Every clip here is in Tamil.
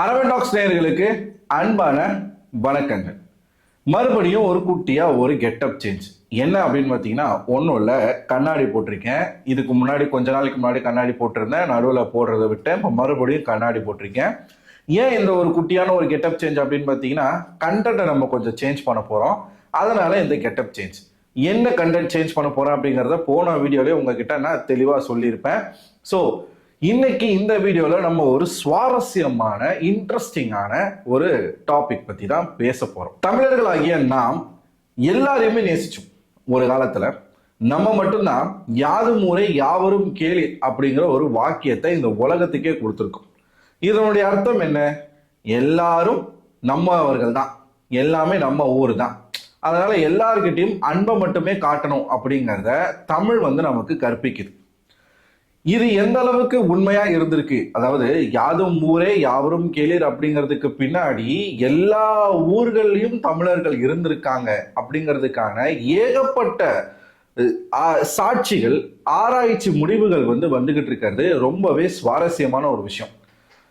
அரவண்டாக்ஸ் நேயர்களுக்கு அன்பான வணக்கங்கள். மறுபடியும் ஒரு குட்டியா ஒரு கெட்டப் சேஞ்ச் என்ன அப்படின்னு பார்த்தீங்கன்னா ஒன்றும் இல்லை கண்ணாடி போட்டிருக்கேன். இதுக்கு முன்னாடி கொஞ்ச நாளைக்கு முன்னாடி கண்ணாடி போட்டிருந்தேன். நடுவில் போடுறத விட்டேன். இப்போ மறுபடியும் கண்ணாடி போட்டிருக்கேன். ஏன் இந்த ஒரு குட்டியான ஒரு கெட்டப் சேஞ்ச் அப்படின்னு பார்த்தீங்கன்னா கண்டென்ட்டை நம்ம கொஞ்சம் சேஞ்ச் பண்ண போகிறோம் அதனால இந்த கெட்டப் சேஞ்ச் என்ன கண்டென்ட் சேஞ்ச் பண்ண போகிறேன் அப்படிங்கிறத போன வீடியோலேயே உங்ககிட்ட நான் தெளிவாக சொல்லியிருப்பேன். ஸோ இன்னைக்கு இந்த வீடியோவில் நம்ம ஒரு சுவாரஸ்யமான இன்ட்ரெஸ்டிங்கான ஒரு டாபிக் பற்றி தான் பேச போகிறோம் தமிழர்களாகிய நாம் எல்லாரையுமே நேசிச்சோம் ஒரு காலத்தில். நம்ம மட்டும்தான் யாது முறை யாவரும் கேளு அப்படிங்கிற ஒரு வாக்கியத்தை இந்த உலகத்துக்கே கொடுத்துருக்கோம். இதனுடைய அர்த்தம் என்ன? எல்லாரும் நம்மவர்கள் தான். எல்லாமே நம்ம ஊர் தான். அதனால எல்லார்கிட்டையும் அன்பை மட்டுமே காட்டணும் அப்படிங்கிறத தமிழ் வந்து நமக்கு கற்பிக்குது. இது எந்த அளவுக்கு உண்மையா இருந்திருக்கு? அதாவது யாதும் ஊரே யாவரும் கேளீர் அப்படிங்கிறதுக்கு பின்னாடி எல்லா ஊர்கள்லயும் தமிழர்கள் இருந்திருக்காங்க அப்படிங்கிறதுக்கான ஏகப்பட்ட சாட்சிகள் ஆராய்ச்சி முடிவுகள் வந்து வந்துகிட்டு இருக்கிறது ரொம்பவே சுவாரஸ்யமான ஒரு விஷயம்.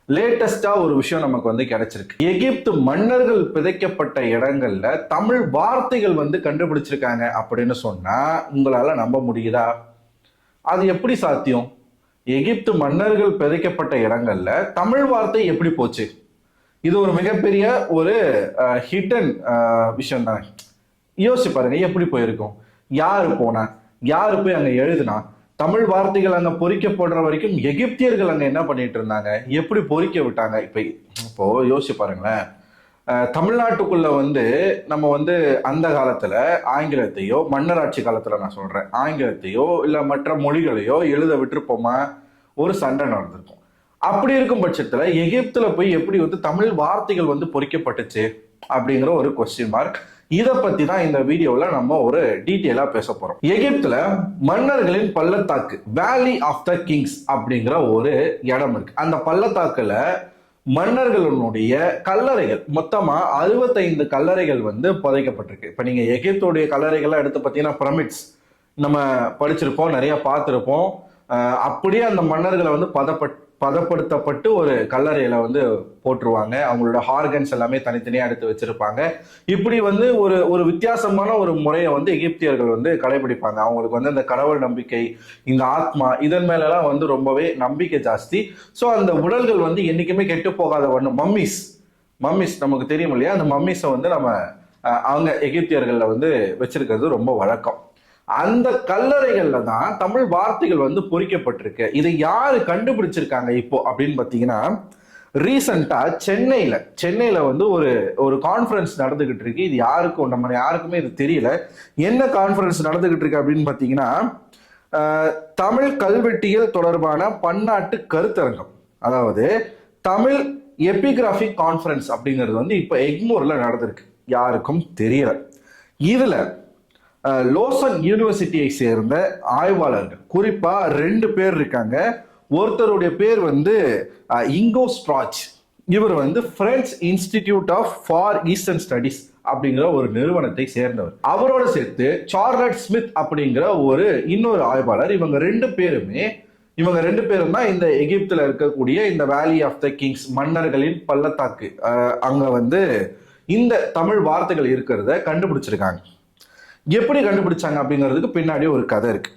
லேட்டஸ்டா ஒரு விஷயம் நமக்கு வந்து கிடைச்சிருக்கு. எகிப்து மன்னர்கள் பிதைக்கப்பட்ட இடங்கள்ல தமிழ் வார்த்தைகள் வந்து கண்டுபிடிச்சிருக்காங்க அப்படின்னு சொன்னா உங்களால நம்ப முடியுதா? அது எப்படி சாத்தியம்? எகிப்து மன்னர்கள் பிதைக்கப்பட்ட இடங்கள்ல தமிழ் வார்த்தை எப்படி போச்சு? இது ஒரு மிகப்பெரிய ஒரு ஹிடன் விஷயம் தான் யோசிச்சு பாருங்க எப்படி போயிருக்கும்? யாரு போனா? யாரு போய் அங்க எழுதுனா? தமிழ் வார்த்தைகள் அங்க பொறிக்கப்படுற வரைக்கும் எகிப்தியர்கள் அங்க என்ன பண்ணிட்டு இருந்தாங்க? எப்படி பொறிக்க விட்டாங்க? இப்ப இப்போ யோசிச்சு பாருங்களேன். தமிழ்நாட்டுக்குள்ள வந்து நம்ம வந்து அந்த காலத்துல ஆங்கிலத்தையோ மன்னராட்சி காலத்துல நான் சொல்றேன் ஆங்கிலத்தையோ இல்ல மற்ற மொழிகளையோ எழுத விட்டுருப்போமா? ஒரு சண்டை நடந்திருக்கும். அப்படி இருக்கும் பட்சத்துல எகிப்துல போய் எப்படி வந்து தமிழ் வார்த்தைகள் வந்து பொறிக்கப்பட்டுச்சு அப்படிங்கிற ஒரு கொஸ்டின் மார்க் இதை பத்தி தான் இந்த வீடியோல நம்ம ஒரு டீட்டெயிலா பேச போறோம். எகிப்துல மன்னர்களின் பள்ளத்தாக்கு வேலி ஆஃப் த கிங்ஸ் அப்படிங்கிற ஒரு இடம் இருக்கு. அந்த பள்ளத்தாக்குல மன்னர்களுடைய கல்லறைகள். மொத்தமா அறுபத்தைந்து கல்லறைகள் வந்து புதைக்கப்பட்டிருக்கு. இப்ப நீங்க எகிப்துடைய கல்லறைகள்லாம் எடுத்து பார்த்தீங்கன்னா பிரமிட்ஸ் நம்ம படிச்சிருப்போம் நிறைய பார்த்துருப்போம். அப்படியே அந்த மன்னர்களை வந்து பதப்பட் பதப்படுத்தப்பட்டு ஒரு கல்லறையில வந்து போட்டுருவாங்க. அவங்களோட ஹார்கன்ஸ் எல்லாமே தனித்தனியா எடுத்து வச்சிருப்பாங்க. இப்படி வந்து ஒரு ஒரு வித்தியாசமான ஒரு முறையை வந்து எகிப்தியர்கள் வந்து கடைபிடிப்பாங்க. அவங்களுக்கு வந்து அந்த கடவுள் நம்பிக்கை இந்த ஆத்மா இதன் மேலெல்லாம் வந்து ரொம்பவே நம்பிக்கை ஜாஸ்தி. ஸோ அந்த உடல்கள் வந்து என்றைக்குமே கெட்டு போகாத ஒன்று மம்மிஸ் மம்மிஸ் நமக்கு தெரியும் இல்லையா? அந்த மம்மிஸை வந்து நம்ம அவங்க எகிப்தியர்களில் வந்து வச்சிருக்கிறது ரொம்ப வழக்கம். அந்த கல்லறைகள்ல தான் தமிழ் வார்த்தைகள் வந்து பொறிக்கப்பட்டிருக்கு. இதை யாரு கண்டுபிடிச்சிருக்காங்க இப்போ அப்படின்னு பார்த்தீங்கன்னா ரீசண்டா சென்னையில சென்னையில வந்து ஒரு ஒரு கான்ஃபரன்ஸ் நடந்துகிட்டு இருக்கு. இது யாருக்கும் நம்ம யாருக்குமே இது தெரியல. என்ன கான்ஃபரன்ஸ் நடந்துகிட்டு இருக்கு அப்படின்னு பார்த்தீங்கன்னா தமிழ் கல்வெட்டியல் தொடர்பான பன்னாட்டு கருத்தரங்கம். அதாவது தமிழ் எபிகிராஃபிக் கான்ஃபரன்ஸ் அப்படிங்கிறது வந்து இப்போ எக்மோர்ல நடந்திருக்கு. யாருக்கும் தெரியல. இதுல லோசன் யூனிவர்சிட்டியை சேர்ந்த ஆய்வாளர்கள். குறிப்பாக ரெண்டு பேர் இருக்காங்க. ஒருத்தருடைய பேர் வந்து இங்கோ ஸ்ட்ராச். இவர் வந்து French institute of for eastern studies அப்படிங்கிற ஒரு நிறுவனத்தை சேர்ந்தவர். அவரோட சேர்த்து சார்லட் ஸ்மித் அப்படிங்கிற ஒரு இன்னொரு ஆய்வாளர். இவங்க ரெண்டு பேருமே இவங்க ரெண்டு பேரும் தான் இந்த எகிப்தில் இருக்கக்கூடிய இந்த வேலி ஆஃப் த கிங்ஸ் மன்னர்களின் பள்ளத்தாக்கு. அங்கே வந்து இந்த தமிழ் வார்த்தைகள் இருக்கிறத கண்டுபிடிச்சிருக்காங்க. எப்படி கண்டுபிடிச்சாங்க அப்படிங்கிறதுக்கு பின்னாடி ஒரு கதை இருக்கு.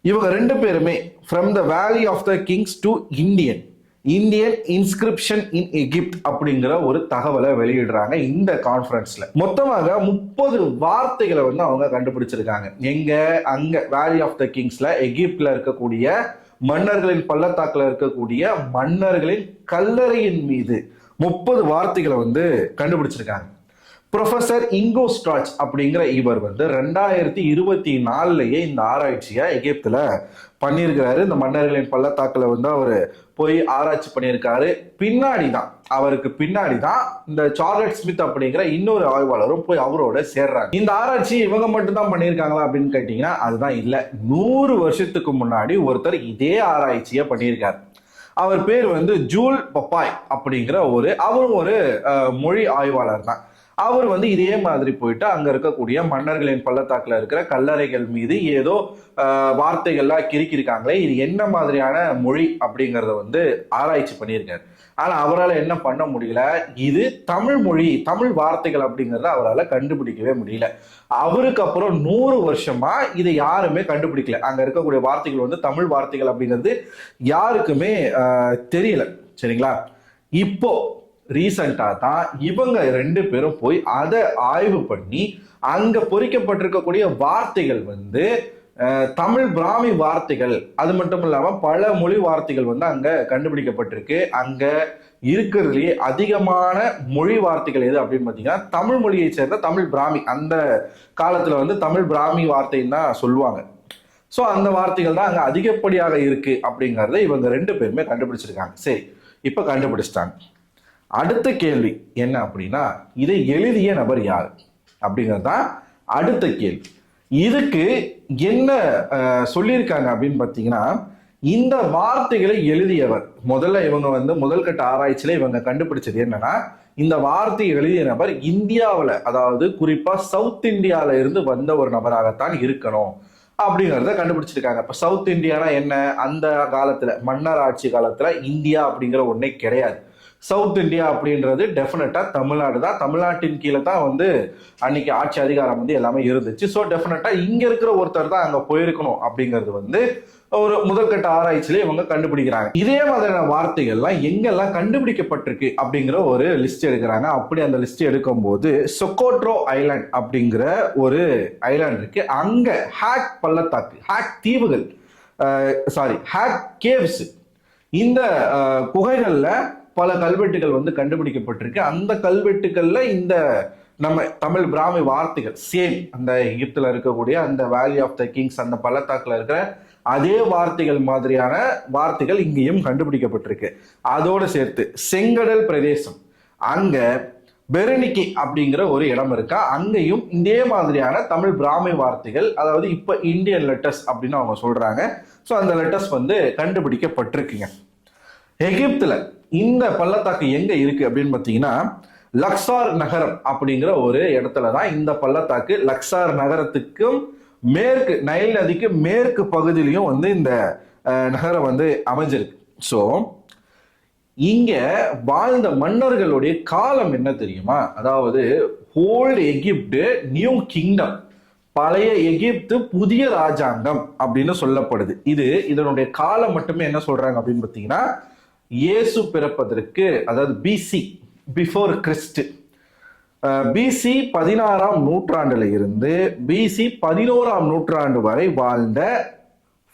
இவங்க ரெண்டு பேருமே from the valley of the kings to Indian Indian inscription in Egypt அப்படிங்கிற ஒரு தகவலை வெளியிடுறாங்க இந்த கான்ஃபரன்ஸ்ல மொத்தமாக முப்பது வார்த்தைகளை வந்து அவங்க கண்டுபிடிச்சிருக்காங்க. எங்க அங்க வேலி ஆஃப் த கிங்ஸ்ல எகிப்ட்ல இருக்கக்கூடிய மன்னர்களின் பள்ளத்தாக்கில் இருக்கக்கூடிய மன்னர்களின் கல்லறையின் மீது முப்பது வார்த்தைகளை வந்து கண்டுபிடிச்சிருக்காங்க. ப்ரொஃபசர் இங்கோ ஸ்ட்ராச் அப்படிங்கிற இவர் வந்து ரெண்டாயிரத்தி இருபத்தி நாலுலயே இந்த ஆராய்ச்சியை எகிப்துல பண்ணியிருக்கிறாரு. இந்த மன்னர்களின் பள்ளத்தாக்கில் வந்து அவர் போய் ஆராய்ச்சி பண்ணியிருக்காரு. பின்னாடி தான் அவருக்கு பின்னாடி தான் இந்த சார்லட் ஸ்மித் அப்படிங்கிற இன்னொரு ஆய்வாளரும் போய் அவரோட சேர்றாங்க. இந்த ஆராய்ச்சி இவங்க மட்டும்தான் பண்ணியிருக்காங்களா அப்படின்னு கேட்டீங்கன்னா அதுதான் இல்லை. நூறு வருஷத்துக்கு முன்னாடி ஒருத்தர் இதே ஆராய்ச்சியை பண்ணியிருக்காரு. அவர் பேர் வந்து ஜூல் பப்பாய் அப்படிங்கிற ஒரு அவரும் ஒரு மொழி ஆய்வாளர் தான் அவர் வந்து இதே மாதிரி போயிட்டு அங்க இருக்கக்கூடிய மன்னர்களின் பள்ளத்தாக்குல இருக்கிற கல்லறைகள் மீது ஏதோ வார்த்தைகள்லாம் கிறுக்கியிருக்காங்களே இது என்ன மாதிரியான மொழி அப்படிங்கறத வந்து ஆராய்ச்சி பண்ணியிருக்காரு. ஆனா அவரால் என்ன பண்ண முடியல? இது தமிழ் மொழி தமிழ் வார்த்தைகள் அப்படிங்கறத அவரால் கண்டுபிடிக்கவே முடியல. அவருக்கு அப்புறம் நூறு வருஷமா இதை யாருமே கண்டுபிடிக்கல. அங்க இருக்கக்கூடிய வார்த்தைகள் வந்து தமிழ் வார்த்தைகள் அப்படிங்கிறது யாருக்குமே தெரியல. சரிங்களா? இப்போ ரீசண்டாக தான் இவங்க ரெண்டு பேரும் போய் அதை ஆய்வு பண்ணி அங்கே பொறிக்கப்பட்டிருக்கக்கூடிய வார்த்தைகள் வந்து தமிழ் பிராமி வார்த்தைகள் அது மட்டும் இல்லாமல் பல மொழி வார்த்தைகள் வந்து அங்கே கண்டுபிடிக்கப்பட்டிருக்கு. அங்கே இருக்கிறதுலேயே அதிகமான மொழி வார்த்தைகள் எது அப்படின்னு பார்த்தீங்கன்னா தமிழ் மொழியை சேர்ந்த தமிழ் பிராமி. அந்த காலத்தில் வந்து தமிழ் பிராமி வார்த்தைன்னு தான் சொல்லுவாங்க. ஸோ அந்த வார்த்தைகள் தான் அங்கே அதிகப்படியாக இருக்குது அப்படிங்கிறத இவங்க ரெண்டு பேருமே கண்டுபிடிச்சிருக்காங்க. சரி இப்போ கண்டுபிடிச்சிட்டாங்க. அடுத்த கேள்வி என்ன அப்படின்னா இதை எழுதிய நபர் யார்? அப்படிங்கிறது தான் அடுத்த கேள்வி. இதுக்கு என்ன சொல்லியிருக்காங்க அப்படின்னு பார்த்தீங்கன்னா இந்த வார்த்தைகளை எழுதியவர் முதல்ல இவங்க வந்து முதல் கட்ட ஆராய்ச்சியில இவங்க கண்டுபிடிச்சது என்னன்னா இந்த வார்த்தையை எழுதிய நபர் இந்தியாவில் அதாவது குறிப்பா சவுத் இந்தியால இருந்து வந்த ஒரு நபராகத்தான் இருக்கணும் அப்படிங்கிறத கண்டுபிடிச்சிருக்காங்க. இப்ப சவுத் இந்தியானா என்ன? அந்த காலத்துல மன்னர் ஆட்சி காலத்துல இந்தியா அப்படிங்கிற ஒன்றே கிடையாது. சவுத் இந்தியா அப்படின்றது டெஃபினட்டா தமிழ்நாடு தான். தமிழ்நாட்டின் கீழே தான் வந்து அன்னைக்கு ஆட்சி அதிகாரம் வந்து எல்லாமே இருந்துச்சு. ஸோ டெஃபினட்டா இங்க இருக்கிற ஒருத்தர் தான் அங்க போயிருக்கணும் அப்படிங்கிறது வந்து ஒரு முதற்கட்ட ஆராய்ச்சியில இவங்க கண்டுபிடிக்கிறாங்க. இதே மாதிரியான வார்த்தைகள்லாம் எங்கெல்லாம் கண்டுபிடிக்கப்பட்டிருக்கு அப்படிங்கிற ஒரு லிஸ்ட் எடுக்கிறாங்க. அப்படி அந்த லிஸ்ட் எடுக்கும்போது சொக்கோட்ரோ ஐலாண்ட் அப்படிங்கிற ஒரு ஐலாண்ட் இருக்கு. அங்க ஹேக் பள்ளத்தாக்கு ஹேக் தீவுகள் சாரி ஹேக் கேவ்ஸ் இந்த குகைகளில் பல கல்வெட்டுகள் வந்து கண்டுபிடிக்கப்பட்டிருக்கு. அந்த கல்வெட்டுகள்ல இந்த நம்ம தமிழ் பிராமி வார்த்தைகள் சேம் அந்த எகிப்தில் இருக்கக்கூடிய அந்த வேலி ஆஃப் த கிங்ஸ் அந்த பள்ளத்தாக்கில் இருக்கிற அதே வார்த்தைகள் மாதிரியான வார்த்தைகள் இங்கேயும் கண்டுபிடிக்கப்பட்டிருக்கு. அதோடு சேர்த்து செங்கடல் பிரதேசம். அங்கே பெருனிக்கி அப்படிங்கிற ஒரு இடம் இருக்கா? அங்கேயும் இதே மாதிரியான தமிழ் பிராமி வார்த்தைகள் அதாவது இப்போ இந்தியன் லெட்டர்ஸ் அப்படின்னு அவங்க சொல்கிறாங்க ஸோ அந்த லெட்டர்ஸ் வந்து கண்டுபிடிக்கப்பட்டிருக்குங்க. எகிப்துல இந்த பள்ளத்தாக்கு எங்க இருக்கு அப்படின்னு பார்த்தீங்கன்னா லக்சார் நகரம் அப்படிங்கிற ஒரு இடத்துல தான் இந்த பள்ளத்தாக்கு லக்சார் நகரத்துக்கும் மேற்கு நைல் நதிக்கு மேற்கு பகுதியிலையும் வந்து இந்த நகரம் வந்து அமைஞ்சிருக்கு. ஸோ இங்க வாழ்ந்த மன்னர்களுடைய காலம் என்ன தெரியுமா? அதாவது ஓல்டு எகிப்து நியூ கிங்டம் பழைய எகிப்து புதிய ராஜாங்கம் அப்படின்னு சொல்லப்படுது. இது இதனுடைய காலம் மட்டுமே என்ன சொல்றாங்க அப்படின்னு பார்த்தீங்கன்னா இயேசு பிறப்பதற்கு அதாவது பிசி பிஃபோர் கிறிஸ்ட் பிசி பதினாறாம் நூற்றாண்டுல இருந்து பிசி பதினோராம் நூற்றாண்டு வரை வாழ்ந்த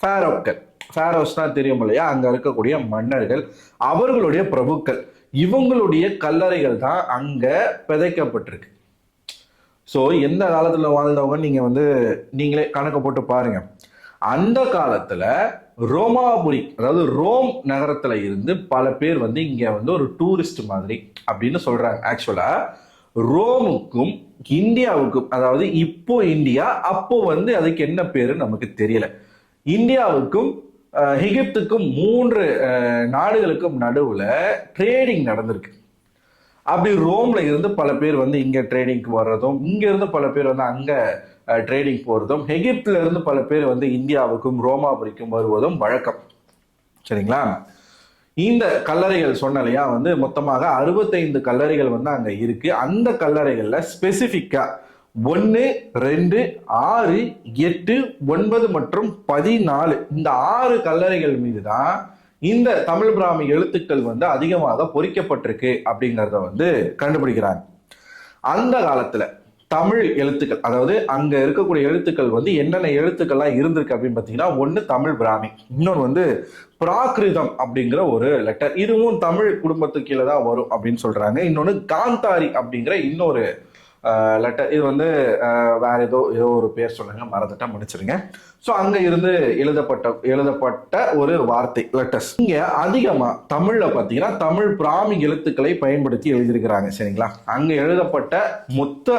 ஃபேரோக்கள். ஃபேரோஸ் தான் தெரியும் இல்லையா? அங்க இருக்கக்கூடிய மன்னர்கள் அவர்களுடைய பிரபுக்கள். இவங்களுடைய கல்லறைகள் தான் அங்க பிதைக்கப்பட்டிருக்கு. ஸோ எந்த காலத்துல வாழ்ந்தவங்க நீங்க வந்து நீங்களே கணக்கு போட்டு பாருங்க. அந்த காலத்துல ரோமாபுரி அதாவது ரோம் நகரத்துல இருந்து பல பேர் வந்து இங்க வந்து ஒரு டூரிஸ்ட் மாதிரி அப்படின்னு சொல்றாங்க. ஆக்சுவலா ரோமுக்கும் இந்தியாவுக்கும் அதாவது இப்போ இந்தியா அப்போ வந்து அதுக்கு என்ன பேரு நமக்கு தெரியல. இந்தியாவுக்கும் எகிப்துக்கும் மூன்று நாடுகளுக்கும் நடுவுல ட்ரேடிங் நடந்திருக்கு. அப்படி ரோம்ல இருந்து பல பேர் வந்து இங்க ட்ரேடிங்க்கு வர்றதும் இங்க இருந்து பல பேர் வந்து அங்க ட்ரேடிங் போகிறதும் எகிப்திலிருந்து பல பேர் வந்து இந்தியாவுக்கும் ரோமாபுரிக்கும் வருவதும் வழக்கம். சரிங்களா? இந்த கல்லறைகள் சொன்னலையா வந்து மொத்தமாக அறுபத்தைந்து கல்லறைகள் வந்து அங்கே இருக்கு. அந்த கல்லறைகளில் ஸ்பெசிஃபிக்காக ஒன்று ரெண்டு ஆறு எட்டு ஒன்பது மற்றும் பதினாலு இந்த ஆறு கல்லறைகள் மீது தான் இந்த தமிழ் பிராமி எழுத்துக்கள் வந்து அதிகமாக பொறிக்கப்பட்டிருக்கு அப்படிங்கிறத வந்து கண்டுபிடிக்கிறாங்க. அந்த காலத்துல தமிழ் எழுத்துக்கள் அதாவது அங்க இருக்கக்கூடிய எழுத்துக்கள் வந்து என்னென்ன எழுத்துக்கள்லாம் இருந்திருக்கு அப்படின்னு பார்த்தீங்கன்னா ஒன்று தமிழ் பிராமி இன்னொன்று வந்து பிராகிருதம் அப்படிங்கிற ஒரு லெட்டர் இதுவும் தமிழ் குடும்பத்துக்கு கீழே தான் வரும் அப்படின்னு சொல்றாங்க. இன்னொன்று காந்தாரி அப்படிங்கிற இன்னொரு லெட்டர் இது வந்து வேறு வேற ஏதோ ஏதோ ஒரு பேர் சொல்லுங்க மறந்துட்டா முடிச்சிருங்க. ஸோ அங்க இருந்து எழுதப்பட்ட எழுதப்பட்ட ஒரு வார்த்தை லெட்டர்ஸ் இங்க அதிகமா தமிழ்ல பாத்தீங்கன்னா தமிழ் பிராமி எழுத்துக்களை பயன்படுத்தி எழுதியிருக்கிறாங்க சரிங்களா? அங்க எழுதப்பட்ட மொத்த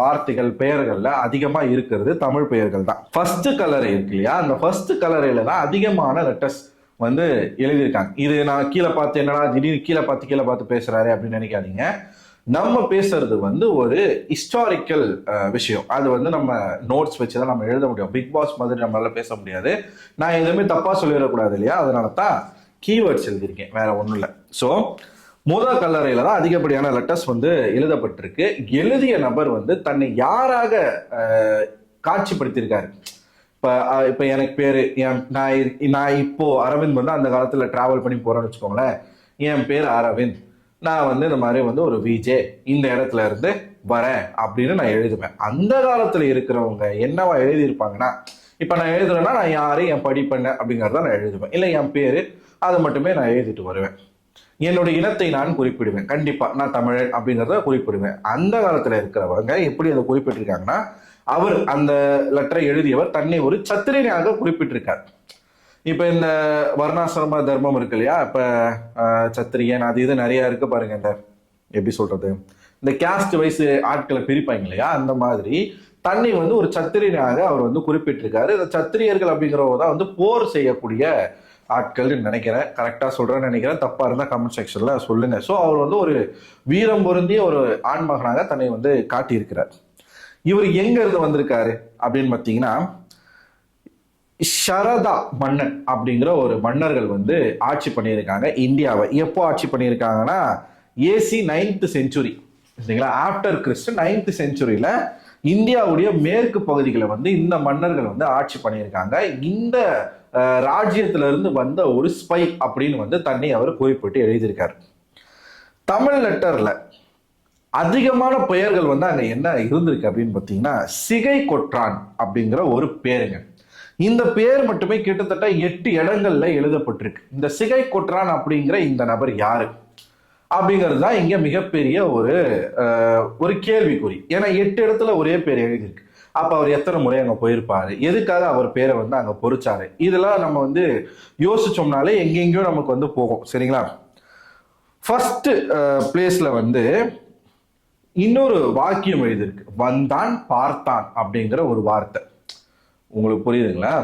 வார்த்தைகள் பெயர்கள்ல அதிகமா இருக்கிறது தமிழ் பெயர்கள் தான். ஃபர்ஸ்ட் கலரை இருக்கு இல்லையா? அந்த ஃபர்ஸ்ட் கலரையில தான் அதிகமான லெட்டர்ஸ் வந்து எழுதியிருக்காங்க. இது நான் கீழே பார்த்து என்னடா திடீர்னு கீழே பார்த்து கீழே பார்த்து பேசுறாரு அப்படின்னு நினைக்காதீங்க. நம்ம பேசுறது வந்து ஒரு ஹிஸ்டாரிக்கல் விஷயம். அது வந்து நம்ம நோட்ஸ் வச்சு தான் நம்ம எழுத முடியும். பிக் பாஸ் மாதிரி நம்மளால பேச முடியாது. நான் எதுவுமே தப்பா சொல்லிடக்கூடாது இல்லையா? அதனால தான் கீவேர்ட்ஸ் எழுதியிருக்கேன். வேற ஒன்றும் இல்லை. ஸோ முதல் கல்லறையில தான் அதிகப்படியான லெட்டர்ஸ் வந்து எழுதப்பட்டிருக்கு. எழுதிய நபர் வந்து தன்னை யாராக காட்சிப்படுத்தியிருக்காரு? இப்போ இப்போ எனக்கு பேர் என் நான் நான் இப்போ அரவிந்த் வந்து அந்த காலத்தில் ட்ராவல் பண்ணி போகிறேன்னு வச்சுக்கோங்களேன். என் பேர் அரவிந்த். நான் வந்து இந்த மாதிரி வந்து ஒரு விஜே இந்த இடத்துல இருந்து வரேன் அப்படின்னு நான் எழுதுவேன். அந்த காலத்தில் இருக்கிறவங்க என்னவா எழுதியிருப்பாங்கன்னா இப்போ நான் எழுதுறேன்னா நான் யாரு என் படிப்பெண்ண அப்படிங்கிறத நான் எழுதுவேன். இல்லை என் பேர் அதை மட்டுமே நான் எழுதிட்டு வருவேன். என்னுடைய இனத்தை நான் குறிப்பிடுவேன். கண்டிப்பா நான் தமிழன் அப்படிங்கிறத குறிப்பிடுவேன். அந்த காலத்துல இருக்கிறவங்க எப்படி அதை குறிப்பிட்டிருக்காங்கன்னா அவர் அந்த லெட்டரை எழுதியவர் தன்னை ஒரு சத்திரியனாக குறிப்பிட்டிருக்கார். இப்ப இந்த வர்ணாசிரம தர்மம் இருக்கு இல்லையா? இப்ப சத்திரியன் அது இது நிறைய இருக்கு பாருங்க இந்த எப்படி சொல்றது? இந்த கேஸ்ட் வைஸ் ஆட்களை பிரிப்பாங்க இல்லையா? அந்த மாதிரி தன்னை வந்து ஒரு சத்திரியனாக அவர் வந்து குறிப்பிட்டிருக்காரு. இந்த சத்திரியர்கள் அப்படிங்கிறவங்க தான் வந்து போர் செய்யக்கூடிய ஆட்கள்னு நினைக்கிறேன். கரெக்டாக சொல்கிறேன்னு நினைக்கிறேன். தப்பாக இருந்தால் கமெண்ட் செக்ஷனில் சொல்லுங்க. ஸோ அவர் வந்து ஒரு வீரம் பொருந்திய ஒரு ஆண்மகனாக தன்னை வந்து காட்டியிருக்கிறார். இவர் எங்கேருந்து வந்திருக்காரு அப்படின்னு பார்த்தீங்கன்னா ஷரதா மன்னன் அப்படிங்கிற ஒரு மன்னர்கள் வந்து ஆட்சி பண்ணியிருக்காங்க. இந்தியாவை எப்போ ஆட்சி பண்ணியிருக்காங்கன்னா ஏசி நைன்த் செஞ்சுரி சரிங்களா? ஆஃப்டர் கிறிஸ்ட் நைன்த் செஞ்சுரியில இந்தியாவுடைய மேற்கு பகுதிகளை வந்து இந்த மன்னர்கள் வந்து ஆட்சி பண்ணியிருக்காங்க. இந்த அஹ், ராஜ்யத்துல இருந்து வந்த ஒரு ஸ்பை அப்படின்னு வந்து தன்னை அவர் குறிப்பிட்டு எழுதியிருக்காரு. தமிழ் லெட்டர்ல அதிகமான பெயர்கள் வந்து அங்க என்ன இருந்திருக்கு அப்படின்னு பார்த்தீங்கன்னா சிகை கொற்றான் அப்படிங்கிற ஒரு பேருங்க. இந்த பேர் மட்டுமே கிட்டத்தட்ட எட்டு இடங்கள்ல எழுதப்பட்டிருக்கு. இந்த சிகை கொற்றான் அப்படிங்கிற இந்த நபர் யாரு? அப்படிங்கிறது தான் இங்க மிகப்பெரிய ஒரு ஒரு கேள்விக்குறி. ஏன்னா எட்டு இடத்துல ஒரே பேர் எழுதியிருக்கு. அப்போ அவர் எத்தனை முறை அங்கே போயிருப்பாரு? எதுக்காக அவர் பேரை வந்து அங்கே பொறிச்சாரு? இதெல்லாம் நம்ம வந்து யோசிச்சோம்னாலே எங்கெங்கேயோ நமக்கு வந்து போகும். சரிங்களா? ஃபர்ஸ்ட் பிளேஸ்ல வந்து இன்னொரு வாக்கியம் எழுதியிருக்கு. வந்தான் பார்த்தான் அப்படிங்கிற ஒரு வார்த்தை. உங்களுக்கு புரியுதுங்களா?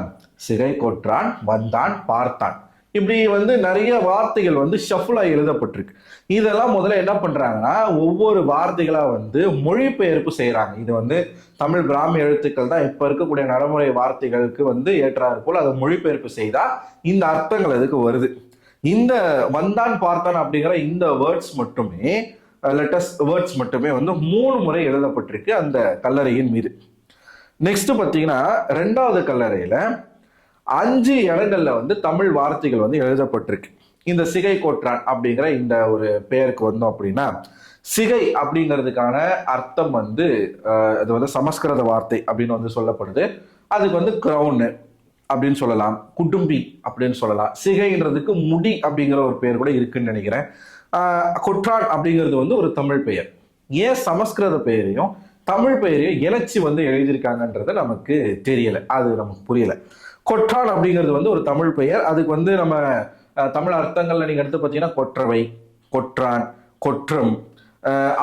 சிகை கொற்றான் வந்தான் பார்த்தான். இப்படி வந்து நிறைய வார்த்தைகள் வந்து ஷஃபுலாக எழுதப்பட்டிருக்கு. இதெல்லாம் முதல்ல என்ன பண்ணுறாங்கன்னா ஒவ்வொரு வார்த்தைகளாக வந்து மொழிபெயர்ப்பு செய்கிறாங்க இது வந்து தமிழ் பிராமி எழுத்துக்கள் தான் இப்போ இருக்கக்கூடிய நடைமுறை வார்த்தைகளுக்கு வந்து ஏற்றாறு போல் அதை மொழிபெயர்ப்பு செய்தால் இந்த அர்த்தங்கள் அதுக்கு வருது. இந்த வந்தான் பார்த்தான் அப்படிங்கிற இந்த வேர்ட்ஸ் மட்டுமே லெட்டஸ்ட் வேர்ட்ஸ் மட்டுமே வந்து மூணு முறை எழுதப்பட்டிருக்கு அந்த கல்லறையின் மீது. நெக்ஸ்ட் பார்த்தீங்கன்னா ரெண்டாவது கல்லறையில் அஞ்சு இடங்கள்ல வந்து தமிழ் வார்த்தைகள் வந்து எழுதப்பட்டிருக்கு. இந்த சிகை கோற்றான் அப்படிங்கிற இந்த ஒரு பெயருக்கு வந்தோம் அப்படின்னா சிகை அப்படிங்கிறதுக்கான அர்த்தம் வந்து அது வந்து சமஸ்கிருத வார்த்தை அப்படின்னு வந்து சொல்லப்படுது. அதுக்கு வந்து க்ரௌனு அப்படின்னு சொல்லலாம் குடும்பி அப்படின்னு சொல்லலாம். சிகைன்றதுக்கு முடி அப்படிங்கிற ஒரு பெயர் கூட இருக்குன்னு நினைக்கிறேன். கொற்றான் அப்படிங்கிறது வந்து ஒரு தமிழ் பெயர். ஏன் சமஸ்கிருத பெயரையும் தமிழ் பெயரையும் இணைச்சி வந்து எழுதியிருக்காங்கன்றது நமக்கு தெரியல. அது நமக்கு புரியல. கொற்றான் அப்படிங்கிறது வந்து ஒரு தமிழ் பெயர். அதுக்கு வந்து நம்ம தமிழ் அர்த்தங்கள்ல நீங்க எடுத்து பார்த்தீங்கன்னா கொற்றவை கொற்றான் கொற்றம்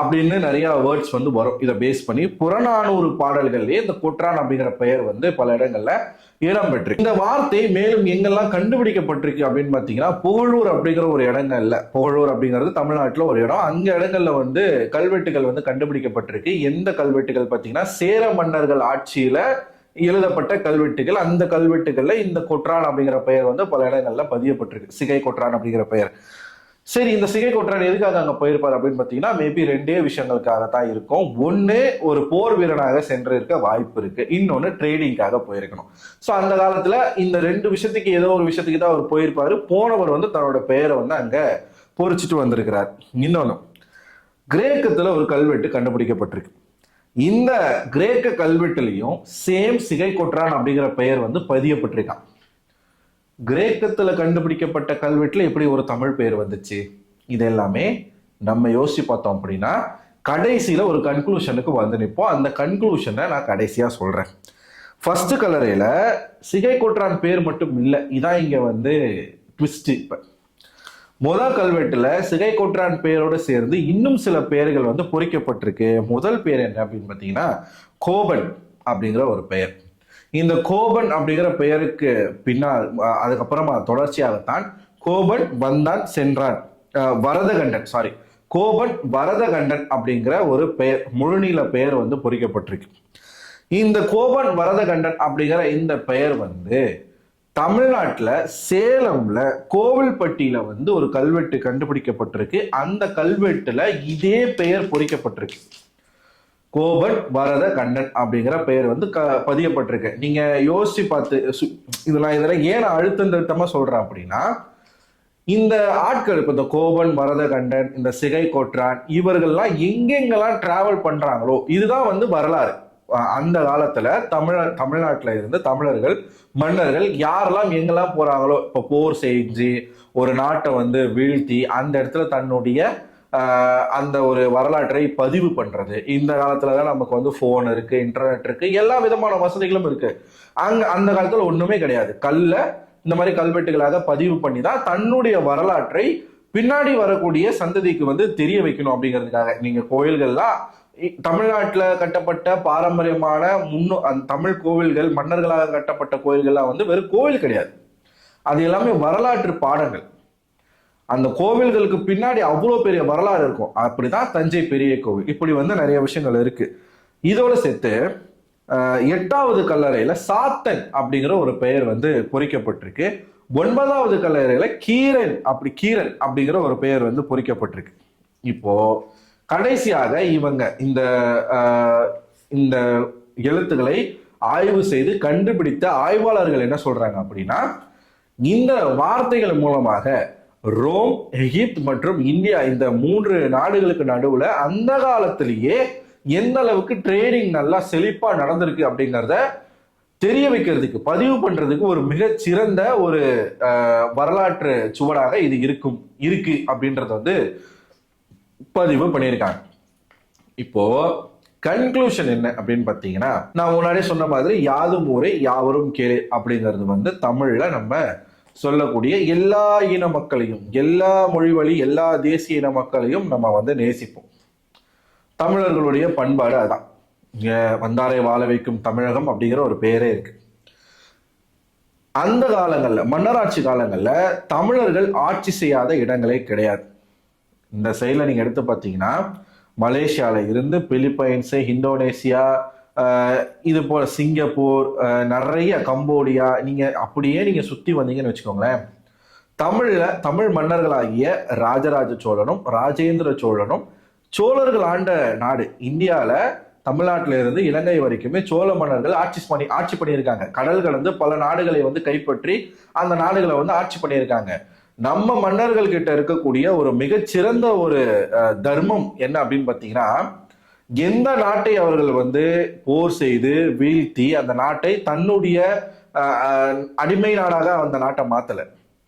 அப்படின்னு நிறைய வேர்ட்ஸ் வந்து வரும். இதை பேஸ் பண்ணி புறநானூறு பாடல்கள்லேயே இந்த கொற்றான் அப்படிங்கிற பெயர் வந்து பல இடங்கள்ல இடம் பெற்று இந்த வார்த்தை மேலும் எங்கெல்லாம் கண்டுபிடிக்கப்பட்டிருக்கு அப்படின்னு பார்த்தீங்கன்னா புகழூர் அப்படிங்கிற ஒரு இடங்கள்ல புகழூர் அப்படிங்கிறது தமிழ்நாட்டில் ஒரு இடம். அங்க இடங்கள்ல வந்து கல்வெட்டுகள் வந்து கண்டுபிடிக்கப்பட்டிருக்கு. எந்த கல்வெட்டுகள் பார்த்தீங்கன்னா சேர மன்னர்கள் ஆட்சியில எழுதப்பட்ட கல்வெட்டுகள். அந்த கல்வெட்டுகள்ல இந்த கொற்றான் அப்படிங்கிற பெயர் வந்து பல இடங்கள்ல பதியப்பட்டிருக்கு. சிகை கொற்றான் அப்படிங்கிற பெயர். சரி இந்த சிகை கொற்றான் எதுக்காக அங்கே போயிருப்பார் அப்படின்னு பார்த்தீங்கன்னா மேபி ரெண்டே விஷயங்களுக்காக தான் இருக்கும். ஒன்று ஒரு போர் வீரனாக சென்று இருக்க வாய்ப்பு இருக்கு. இன்னொன்று ட்ரேடிங்காக போயிருக்கணும். ஸோ அந்த காலத்தில் இந்த ரெண்டு விஷயத்துக்கு ஏதோ ஒரு விஷயத்துக்கு தான் அவர் போயிருப்பாரு. போனவர் வந்து தன்னோட பெயரை வந்து அங்கே பொறிச்சிட்டு வந்திருக்கிறார். இன்னொன்று கிரேக்கத்தில் ஒரு கல்வெட்டு கண்டுபிடிக்கப்பட்டிருக்கு. இந்த கிரேக்க கல்வெட்டுலையும் சேம் சிகை கொற்றான் அப்படிங்கிற பெயர் வந்து பதியப்பட்டிருக்கான். கிரேக்கத்தில் கண்டுபிடிக்கப்பட்ட கல்வெட்டில் எப்படி ஒரு தமிழ் பெயர் வந்துச்சு? இது எல்லாமே நம்ம யோசிச்சு பார்த்தோம் அப்படின்னா கடைசியில் ஒரு கன்க்ளூஷனுக்கு வந்து நிற்போம் அந்த கன்க்ளூஷனை நான் கடைசியாக சொல்கிறேன் ஃபஸ்ட்டு கலரையில் சிகை கொற்றான் பேர் மட்டும் இல்லை இதான் இங்கே வந்து ட்விஸ்ட்டு இப்போ. முதல் கல்வெட்டில் சிகை கொற்றான் பெயரோடு சேர்ந்து இன்னும் சில பெயர்கள் வந்து பொறிக்கப்பட்டிருக்கு. முதல் பேர் என்ன அப்படின்னு பார்த்தீங்கன்னா கோபன் அப்படிங்கிற ஒரு பெயர். இந்த கோபன் அப்படிங்கிற பெயருக்கு பின்னால் அதுக்கப்புறமா தொடர்ச்சியாகத்தான் கோபன் வந்தான் சென்றான். வரதகண்டன் சாரி கோபன் வரதகண்டன் அப்படிங்கிற ஒரு பெயர் முழுநீள பெயர் வந்து பொறிக்கப்பட்டிருக்கு. இந்த கோபன் வரதகண்டன் அப்படிங்கிற இந்த பெயர் வந்து தமிழ்நாட்டில் சேலம்ல கோவில்பட்டியில வந்து ஒரு கல்வெட்டு கண்டுபிடிக்கப்பட்டிருக்கு. அந்த கல்வெட்டுல இதே பெயர் பொறிக்கப்பட்டிருக்கு. கோபன் பரத கண்டன் அப்படிங்கிற பெயர் வந்து க பதியப்பட்டிருக்கு. நீங்க யோசிச்சு பார்த்து சு- இதெல்லாம் இதெல்லாம் ஏன் நான் அழுத்தம் திருத்தமா சொல்றேன் அப்படின்னா இந்த ஆட்கள் இப்ப இந்த கோபன் பரத கண்டன் இந்த சிகை கொற்றான் இவர்கள்லாம் எங்கெங்கெல்லாம் டிராவல் பண்றாங்களோ இதுதான் வந்து வரலாறு. அந்த காலத்துல தமிழ தமிழ்நாட்டுல இருந்து தமிழர்கள் மன்னர்கள் யாரெல்லாம் எங்கெல்லாம் போறாங்களோ இப்ப போர் செஞ்சு ஒரு நாட்டை வந்து வீழ்த்தி அந்த இடத்துல தன்னுடைய அந்த ஒரு வரலாற்றை பதிவு பண்ணுறது இந்த காலத்தில் தான் நமக்கு வந்து ஃபோன் இருக்குது இன்டர்நெட் இருக்குது எல்லா விதமான வசதிகளும் இருக்குது அங்கே அந்த காலத்தில் ஒன்றுமே கிடையாது. கல்ல இந்த மாதிரி கல்வெட்டுகளாக பதிவு பண்ணி தான் தன்னுடைய வரலாற்றை பின்னாடி வரக்கூடிய சந்ததிக்கு வந்து தெரிய வைக்கணும் அப்படிங்கிறதுக்காக. நீங்கள் கோயில்கள்லாம் இ- கட்டப்பட்ட பாரம்பரியமான முன்னு அந்த தமிழ் கோவில்கள் மன்னர்களாக கட்டப்பட்ட கோயில்கள்லாம் வந்து வெறும் கோவில் கிடையாது. அது எல்லாமே வரலாற்று பாடங்கள். அந்த கோவில்களுக்கு பின்னாடி அவ்வளோ பெரிய வரலாறு இருக்கும். அப்படிதான் தஞ்சை பெரிய கோவில். இப்படி வந்து நிறைய விஷயங்கள் இருக்கு. இதோட சேர்த்து எட்டாவது கல்லறையில சாத்தன் அப்படிங்கிற ஒரு பெயர் வந்து பொறிக்கப்பட்டிருக்கு. ஒன்பதாவது கல்லறையில கீரன் அப்படி கீரன் அப்படிங்கிற ஒரு பெயர் வந்து பொறிக்கப்பட்டிருக்கு. இப்போ கடைசியாக இவங்க இந்த இந்த எழுத்துக்களை ஆய்வு செய்து கண்டுபிடித்த ஆய்வாளர்கள் என்ன சொல்றாங்க அப்படின்னா இந்த வார்த்தைகள் மூலமாக ரோம் எகிப்த் மற்றும் இந்தியா இந்த மூன்று நாடுகளுக்கு நடுவில் அந்த காலத்திலேயே எந்த அளவுக்கு ட்ரேடிங் நல்லா செழிப்பா நடந்திருக்கு அப்படிங்கிறத தெரிய வைக்கிறதுக்கு பதிவு பண்றதுக்கு ஒரு மிக சிறந்த ஒரு வரலாற்று சுவடாக இது இருக்கும் இருக்கு அப்படின்றத வந்து பதிவு பண்ணியிருக்காங்க. இப்போ கன்க்ளூஷன் என்ன அப்படின்னு பார்த்தீங்கன்னா நான் முன்னாடியே சொன்ன மாதிரி யாதும் ஊரே யாவரும் கேளு அப்படிங்கிறது வந்து தமிழில் நம்ம சொல்லக்கூடிய எல்லா இன மக்களையும் எல்லா மொழி வழி எல்லா தேசிய இன மக்களையும் நம்ம வந்து நேசிப்போம். தமிழர்களுடைய பண்பாடு அதான். இங்க வந்தாரை வாழ வைக்கும் தமிழகம் அப்படிங்கிற ஒரு பேரே இருக்கு. அந்த காலங்கள்ல மன்னராட்சி காலங்கள்ல தமிழர்கள் ஆட்சி செய்யாத இடங்களே கிடையாது. இந்த செயலை நீங்க எடுத்து பார்த்தீங்கன்னா மலேசியால இருந்து பிலிப்பைன்ஸ் இந்தோனேசியா இது போல சிங்கப்பூர் நிறைய கம்போடியா நீங்க அப்படியே நீங்க சுத்தி வந்தீங்கன்னு வச்சுக்கோங்களேன். தமிழ்ல தமிழ் மன்னர்களாகிய ராஜராஜ சோழனும் ராஜேந்திர சோழனும் சோழர்கள் ஆண்ட நாடு இந்தியால தமிழ்நாட்டில இருந்து இலங்கை வரைக்குமே சோழ மன்னர்கள் ஆட்சி பண்ணி ஆட்சி பண்ணியிருக்காங்க. கடல் கடந்து பல நாடுகளை வந்து கைப்பற்றி அந்த நாடுகளை வந்து ஆட்சி பண்ணியிருக்காங்க. நம்ம மன்னர்கள் கிட்ட இருக்கக்கூடிய ஒரு மிகச்சிறந்த ஒரு தர்மம் என்ன அப்படின்னு பார்த்தீங்கன்னா எந்த நாட்டை அவர்கள் வந்து போர் செய்து வீழ்த்தி அந்த நாட்டை தன்னுடைய அடிமை நாடாக அந்த நாட்டை மாத்தல.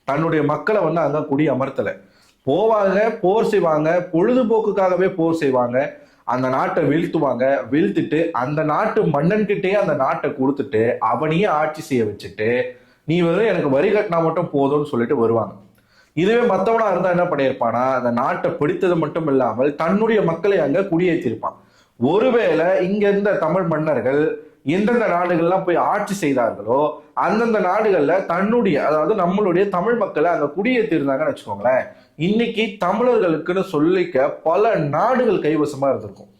தன்னுடைய மக்களை வந்து அங்க குடி அமர்த்தல. போவாங்க போர் செய்வாங்க பொழுதுபோக்குக்காகவே போர் செய்வாங்க அந்த நாட்டை வீழ்த்துவாங்க வீழ்த்திட்டு அந்த நாட்டு மன்னன்கிட்டே அந்த நாட்டை கொடுத்துட்டு அவனையே ஆட்சி செய்ய வச்சுட்டு நீ வெறும் எனக்கு வரி கட்டினா மட்டும் போதும்னு சொல்லிட்டு வருவாங்க. இதுவே மற்றவனா இருந்தா என்ன பண்ணியிருப்பானா அந்த நாட்டை பிடித்தது மட்டும் இல்லாமல் தன்னுடைய மக்களை அங்க குடியேற்றிருப்பான் ஒருவேளை இங்க இருந்த தமிழ் மன்னர்கள் எந்தெந்த நாடுகள்லாம் போய் ஆட்சி செய்தார்களோ அந்தந்த நாடுகள்ல தன்னுடைய அதாவது நம்மளுடைய தமிழ் மக்களை அங்க குடியேற்றிருந்தாங்கன்னு வச்சுக்கோங்களேன். இன்னைக்கு தமிழர்களுக்குன்னு சொல்லிக்க பல நாடுகள் கைவசமா இருந்திருக்கும்.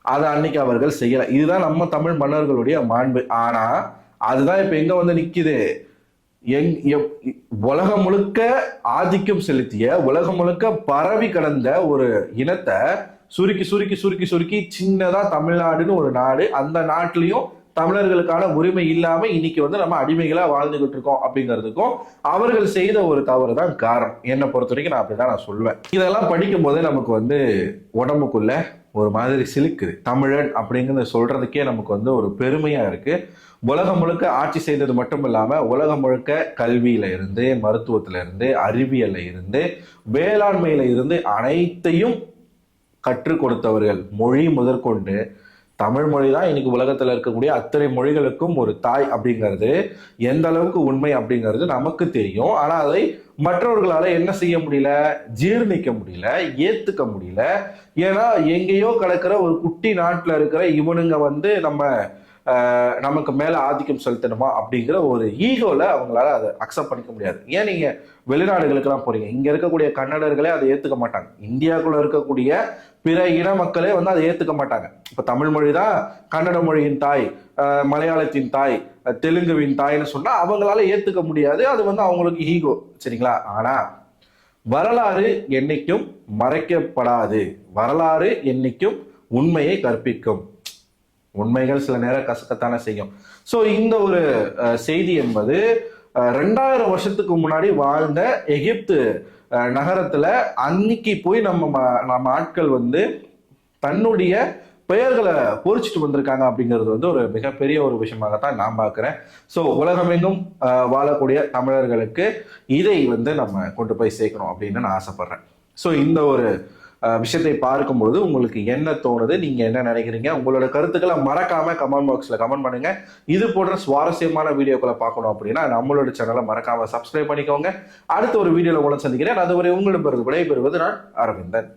அதை அன்னைக்கு அவர்கள் செய்யல. இதுதான் நம்ம தமிழ் மன்னர்களுடைய மாண்பு. ஆனா அதுதான் இப்ப எங்க வந்து நிக்குது. எங் உலகம் முழுக்க ஆதிக்கம் செலுத்திய உலகம் முழுக்க பரவி கடந்த ஒரு இனத்தை சுருக்கி சுருக்கி சுருக்கி சுருக்கி சின்னதா தமிழ்நாடுன்னு ஒரு நாடு. அந்த நாட்டிலையும் தமிழர்களுக்கான உரிமை இல்லாம இன்னைக்கு வந்து நம்ம அடிமைகளா வாழ்ந்துகிட்டு இருக்கோம் அப்படிங்கிறதுக்கும் அவர்கள் செய்த ஒரு தவறு தான் காரணம். என்னை பொறுத்த வரைக்கும் நான் அப்படிதான் நான் சொல்லுவேன் இதெல்லாம் படிக்கும் போதே நமக்கு வந்து உடம்புக்குள்ள ஒரு மாதிரி சிலுக்குது. தமிழன் அப்படிங்கிறத சொல்றதுக்கே நமக்கு வந்து ஒரு பெருமையா இருக்கு. உலகம் முழுக்க ஆட்சி செய்தது மட்டும் இல்லாமல் உலகம் முழுக்க கல்வியில இருந்து மருத்துவத்துல இருந்து அறிவியல்ல இருந்து வேளாண்மையில இருந்து அனைத்தையும் கற்றுக் கொடுத்தவர்கள் மொழி முதற்கொண்டு தமிழ் மொழி தான் இன்னைக்கு உலகத்தில் இருக்கக்கூடிய அத்தனை மொழிகளுக்கும் ஒரு தாய் அப்படிங்கிறது எந்த அளவுக்கு உண்மை அப்படிங்கிறது நமக்கு தெரியும். ஆனால் அதை மற்றவர்களால் என்ன செய்ய முடியல? ஜீர்ணிக்க முடியல ஏற்றுக்க முடியல. ஏன்னா எங்கேயோ கிடக்கிற ஒரு குட்டி நாட்டில் இருக்கிற இவனுங்க வந்து நம்ம நமக்கு மேல ஆதிக்கம் செலுத்தணுமா அப்படிங்கிற ஒரு ஈகோல அவங்களால அதை அக்செப்ட் பண்ணிக்க முடியாது. ஏன் நீங்க வெளிநாடுகளுக்கெல்லாம் போறீங்க? இங்க இருக்கக்கூடிய கன்னடர்களே அதை ஏத்துக்க மாட்டாங்க. இந்தியாக்குள்ள இருக்கக்கூடிய பிற இன மக்களே வந்து அதை ஏத்துக்க மாட்டாங்க. இப்ப தமிழ் மொழி தான் கன்னட மொழியின் தாய் மலையாளத்தின் தாய் தெலுங்குவின் தாய்னு சொன்னா அவங்களால ஏத்துக்க முடியாது. அது வந்து அவங்களுக்கு ஈகோ சரிங்களா? ஆனா வரலாறு என்னைக்கும் மறைக்கப்படாது. வரலாறு என்னைக்கும் உண்மையை கற்பிக்கும். உண்மைகள் சில நேரம் கசக்கத்தானே செய்யும். ஸோ இந்த ஒரு செய்தி என்பது ரெண்டாயிரம் வருஷத்துக்கு முன்னாடி வாழ்ந்த எகிப்து நகரத்துல அன்னைக்கு போய் நம்ம ம- நம்ம ஆட்கள் வந்து தன்னுடைய பெயர்களை பொறிச்சிட்டு வந்திருக்காங்க அப்படிங்கிறது வந்து ஒரு மிகப்பெரிய ஒரு விஷயமாகத்தான் நான் பார்க்குறேன். ஸோ உலகமெங்கும் வாழக்கூடிய தமிழர்களுக்கு இதை வந்து நம்ம கொண்டு போய் சேர்க்கணும் அப்படின்னு நான் ஆசைப்படுறேன். ஸோ இந்த ஒரு விஷயத்தை பார்க்கும்பொழுது உங்களுக்கு என்ன தோணுது? நீங்க என்ன நினைக்கிறீங்க? உங்களோட கருத்துக்களை மறக்காம கமெண்ட் பாக்ஸ்ல கமெண்ட் பண்ணுங்க. இது போன்ற சுவாரஸ்யமான வீடியோக்களை பார்க்கணும் அப்படின்னா நம்மளோட சேனலை மறக்காம சப்ஸ்கிரைப் பண்ணிக்கோங்க. அடுத்த ஒரு வீடியோல உங்களை சந்திக்கிறேன். அதுவரை உங்களிடம் விடைபெறுவது நான் அரவிந்தன்.